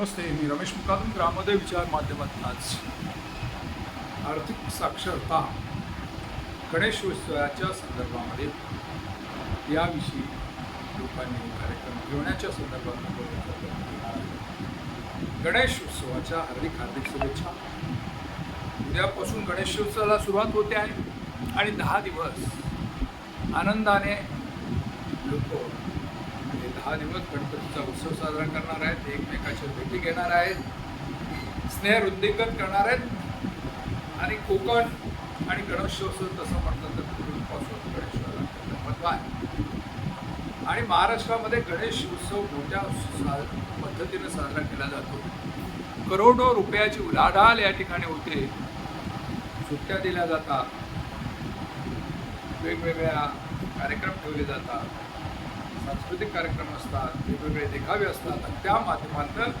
नमस्ते मी रमेश मुकादम ग्रामोदय विचार माध्यमातून आज आर्थिक साक्षरता गणेश उत्सवाच्या संदर्भामध्ये याविषयी लोकांनी कार्यक्रम घेण्याच्या संदर्भात गणेश उत्सवाच्या हार्दिक हार्दिक शुभेच्छा. उद्यापासून गणेशोत्सवाला सुरुवात होते आहे आणि दहा दिवस आनंदाने लोक हा दहा दिवस गणपतीचा उत्सव साजरा करणार आहेत एकमेकाच्या भेटी घेणार आहेत स्नेहवृद्धिकन करणार आहेत आणि कोकण आणि गणेशोत्सव तसं म्हटलं तर पूर्वीपासून गणेशोत्सवाला महत्त्व आहे. आणि महाराष्ट्रामध्ये गणेश उत्सव मोठ्या सा पद्धतीनं साजरा केला जातो. करोडो रुपयाची उलाढाल या ठिकाणी होते. सुट्ट्या दिल्या जातात. वेगवेगळ्या कार्यक्रम ठेवले जातात. सांस्कृतिक कार्यक्रम असतात वेगवेगळे देखावे असतात आणि त्या माध्यमातून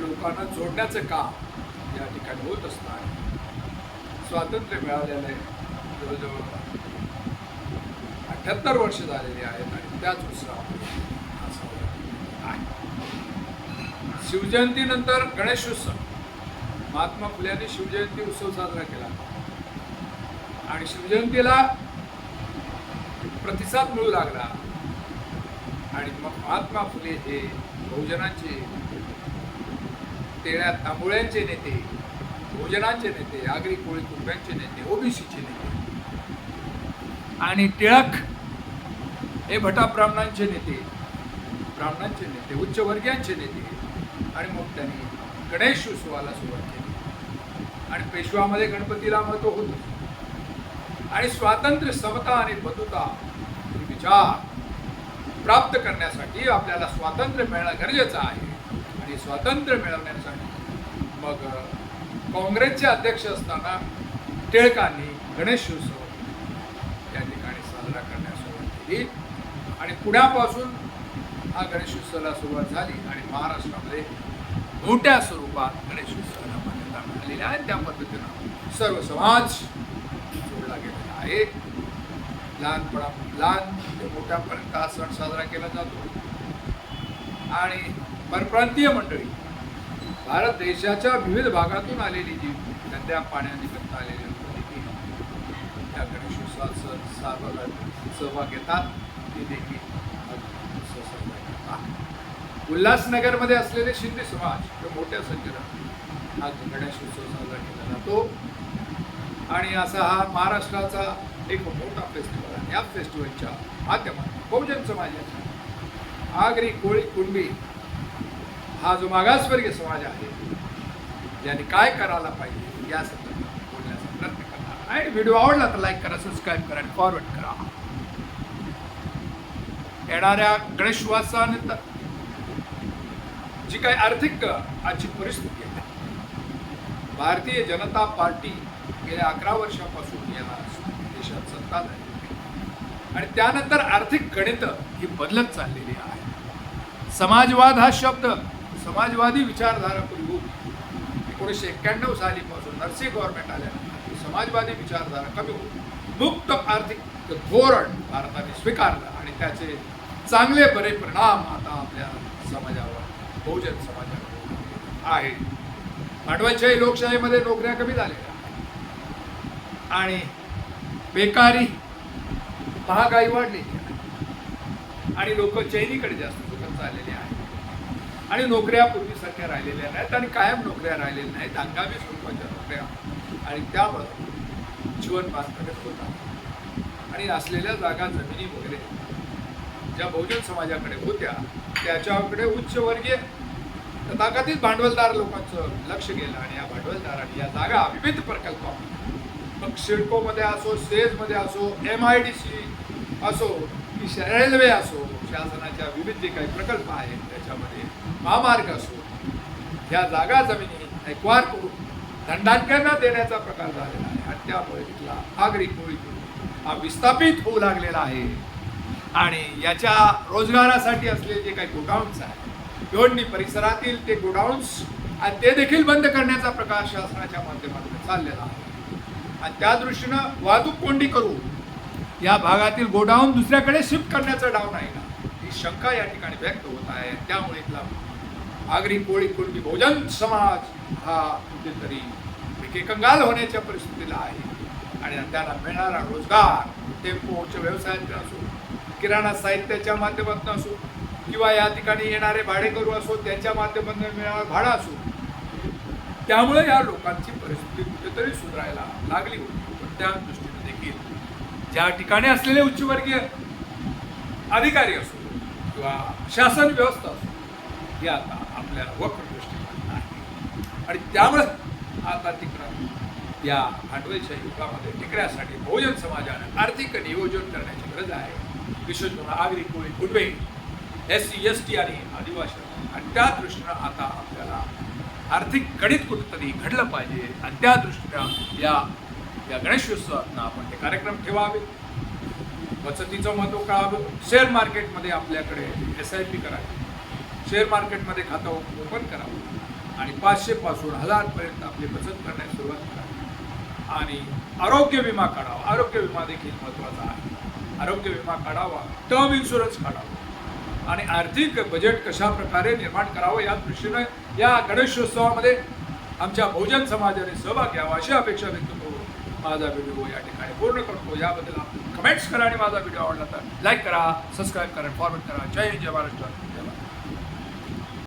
लोकांना जोडण्याचं काम या ठिकाणी होत असतात स्वातंत्र्य मिळालेलं आहे. जवळजवळ अठ्याहत्तर वर्ष झालेली आहेत आणि त्याच उत्सवामध्ये हा आहे. शिवजयंतीनंतर गणेशोत्सव. महात्मा फुल्यांनी शिवजयंती उत्सव साजरा केला. आणि शिवजयंतीला प्रतिसाद मिळू लागला. आणि मग महात्मा फुले हे बहुजनांचे तेळ्या तांबोळ्यांचे नेते बहुजनांचे नेते आगरी कोळी कुटुंबांचे नेते ओबीसीचे नेते. आणि टिळक हे भटा ब्राह्मणांचे नेते ब्राह्मणांचे नेते उच्चवर्गीयांचे नेते. आणि मग त्यांनी गणेश उत्सवाला सुरुवात केली. आणि पेशवामध्ये गणपतीला महत्त्व होतं. आणि स्वातंत्र्य समता आणि बंधुता विचार प्राप्त करण्यासाठी आपल्याला स्वातंत्र्य मिळणं गरजेचं आहे. आणि स्वातंत्र्य मिळवण्यासाठी मग काँग्रेसचे अध्यक्ष असताना टिळकांनी गणेशोत्सव या ठिकाणी साजरा करण्यास सुरुवात केली. आणि पुण्यापासून हा गणेशोत्सवाला सुरुवात झाली आणि महाराष्ट्रामध्ये मोठ्या स्वरूपात गणेशोत्सवाला मान्यता मिळालेली आहे. त्या पद्धतीनं सर्व समाज जोडला गेलेला आहे. लहानपणा लहान ते मोठ्यापर्यंत हा सण साजरा केला जातो. आणि परप्रांतीय मंडळी भारत देशाच्या विविध भागातून आलेली जी नद्या पाण्यानिमित्त आलेली त्या देखील या गणेशोत्सवात सण सहभाग सहभाग घेतात. ते देखील उत्सव उल्हासनगरमध्ये असलेले शिंदे समाज हे मोठ्या संख्येनं हा गणेशोत्सव साजरा केला जातो. आणि असा हा महाराष्ट्राचा एक मोठा फेस्टिवल या फेस्टिवलच्या माध्यमातून. बहुजन समाजाचा आगरी कोळी कुणबी हा जो मागासवर्गीय समाज आहे ज्याने काय करायला पाहिजे या संदर्भात बोलण्याचा प्रयत्न करणार. आणि व्हिडिओ आवडला तर लाईक करा सबस्क्राईब करा आणि फॉरवर्ड करा. येणाऱ्या गणेशवासानंतर जी काही आर्थिक आजची परिस्थिती आहे भारतीय जनता पार्टी गेल्या अकरा वर्षापासून या देशात सत्ता आणि त्यानंतर आर्थिक गणित ही बदलत चाललेली आहे. समाजवाद हा शब्द समाजवादी विचारधारा पूर्वी एकोणीसशे एक्क्याण्णव सालीपासून नरसी गव्हर्नमेंट आल्यानंतर समाजवादी विचारधारा कमी होती मुक्त आर्थिक धोरण भारताने स्वीकारलं आणि त्याचे चांगले बरे परिणाम आता आपल्या समाजावर बहुजन समाजावर आहे. भांडवलशाही लोकशाहीमध्ये नोकऱ्या कमी झालेल्या आणि बेकारी महागाई वाढली. आणि लोक चैनीकडे जास्त दुखत चाललेले आहेत. आणि नोकऱ्या पूर्वीसारख्या राहिलेल्या नाहीत आणि कायम नोकऱ्या राहिलेल्या नाहीत. हंगामी स्वरूपाच्या नोकऱ्या. आणि त्यामुळं जीवनमान प्रगत होतात आणि असलेल्या जागा जमिनी वगैरे ज्या बहुजन समाजाकडे होत्या त्याच्याकडे उच्चवर्गीय तथाकथित भांडवलदार लोकांचं लक्ष गेलं आणि या भांडवलदारांनी या जागा विविध प्रकल्प मग सिडकोमध्ये असो सेजमध्ये असो एम आय डी सी असो की श- रेल्वे असो शासनाच्या विविध जे काही प्रकल्प आहेत त्याच्यामध्ये महामार्ग असो ह्या जागा जमिनी ऐकवार करून दंडांक्यांना देण्याचा प्रकार झालेला आहे. आणि त्यामुळे तिथला आगरी कोळी हा विस्थापित होऊ लागलेला आहे. आणि याच्या रोजगारासाठी असलेले जे काही गोडाऊन्स आहेत भिवंडी परिसरातील ते गोडाऊन्स आणि ते देखील बंद करण्याचा प्रकार शासनाच्या माध्यमातून चाललेला आहे. आणि त्या दृष्टीनं वाहतूक कोंडी करू. या भागातील गोडाऊन दुसऱ्याकडे शिफ्ट करण्याचं डाव नाही ना. ही शंका या ठिकाणी व्यक्त होत आहे. त्यामुळे इथला आगरी कोळी कुणबी भोजन समाज हा कुठेतरी विकेकंगाल होण्याच्या परिस्थितीला आहे. आणि त्याला मिळणारा रोजगार टेम्पोच्या व्यवसायातून असो किराणा साहित्याच्या माध्यमातून असो किंवा या ठिकाणी येणारे भाडेकरू असो त्यांच्या माध्यमातून मिळणारा भाडा असो. त्यामुळे या लोकांची परिस्थिती कुठेतरी सुधारायला लागली होती. पण त्या दृष्टीने देखील ज्या ठिकाणी असलेले उच्चवर्गीय अधिकारी असो किंवा शासन व्यवस्था असो ही आता आपल्याला वक्र दृष्टिकोन आहे. आणि त्यामुळे आता तिकडं या भांडवलच्या युगामध्ये टिकण्यासाठी बहुजन समाजानं आर्थिक नियोजन करण्याची गरज आहे. विशेष आगरी कोळी कुटुंबे एस सी एस टी आणि आदिवासी. आणि त्या दृष्टीनं आता आपल्याला आर्थिक गणित कुठंतरी घडलं पाहिजे. आणि त्या दृष्टीनं या या गणेशोत्सवातनं आपण ते कार्यक्रम ठेवावे. बचतीचं महत्त्व कळावं. शेअर मार्केटमध्ये आपल्याकडे एस आय पी करावी. शेअर मार्केटमध्ये खातं ओपन करावं. आणि पाचशेपासून हजारपर्यंत आपली बचत करण्यास सुरुवात करावी. आणि आरोग्य विमा काढावा. आरोग्य विमा देखील महत्त्वाचा आहे. आरोग्य विमा काढावा. टर्म इन्शुरन्स काढावा. आणि आर्थिक बजेट कशा प्रकारे निर्माण करावं या दृष्टीनं या गणेशोत्सवामध्ये आमच्या बहुजन समाजाने सहभाग घ्यावा अशी अपेक्षा व्यक्त करू माझा व्हिडिओ या ठिकाणी पूर्ण करतो. याबद्दल आपण कमेंट्स करा आणि माझा व्हिडिओ आवडला तर लाईक करा सबस्क्राईब करा फॉरवर्ड करा. जय हिंद जय महाराष्ट्र.